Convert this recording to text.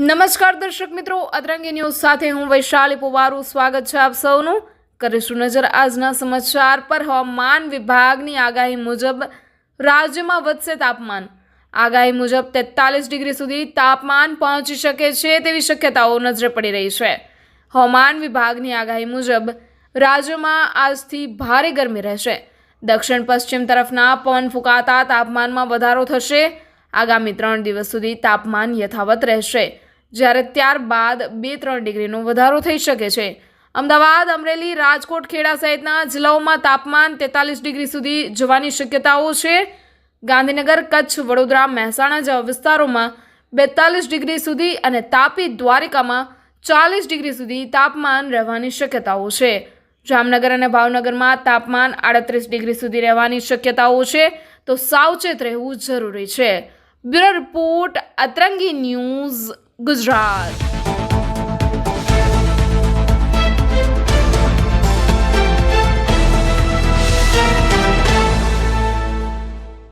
નમસ્કાર દર્શક મિત્રો અતરંગી ન્યૂઝ સાથે હું વૈશાલી પુવારું. સ્વાગત છે આપ સૌનું. કરીશું નજર આજના સમાચાર પર. હવામાન વિભાગની આગાહી મુજબ રાજ્યમાં વધશે તાપમાન. આગાહી મુજબ તેતાલીસ ડિગ્રી સુધી તાપમાન પહોંચી શકે છે તેવી શક્યતાઓ નજરે પડી રહી છે. હવામાન વિભાગની આગાહી મુજબ રાજ્યમાં આજથી ભારે ગરમી રહેશે. દક્ષિણ પશ્ચિમ તરફના પવન ફૂંકાતા તાપમાનમાં વધારો થશે. આગામી ત્રણ દિવસ સુધી તાપમાન યથાવત રહેશે. જ્યારે ત્યારબાદ બે ત્રણ ડિગ્રીનો વધારો થઈ શકે છે. અમદાવાદ, અમરેલી, રાજકોટ, ખેડા સહિતના જિલ્લાઓમાં તાપમાન તેતાલીસ ડિગ્રી સુધી જવાની શક્યતાઓ છે. ગાંધીનગર, કચ્છ, વડોદરા, મહેસાણા જેવા વિસ્તારોમાં બેતાલીસ ડિગ્રી સુધી અને તાપી દ્વારિકામાં ચાલીસ ડિગ્રી સુધી તાપમાન રહેવાની શક્યતાઓ છે. જામનગર અને ભાવનગરમાં તાપમાન આડત્રીસ ડિગ્રી સુધી રહેવાની શક્યતાઓ છે. તો સાવચેત રહેવું જરૂરી છે. Bureau report, Atarangi news Gujarat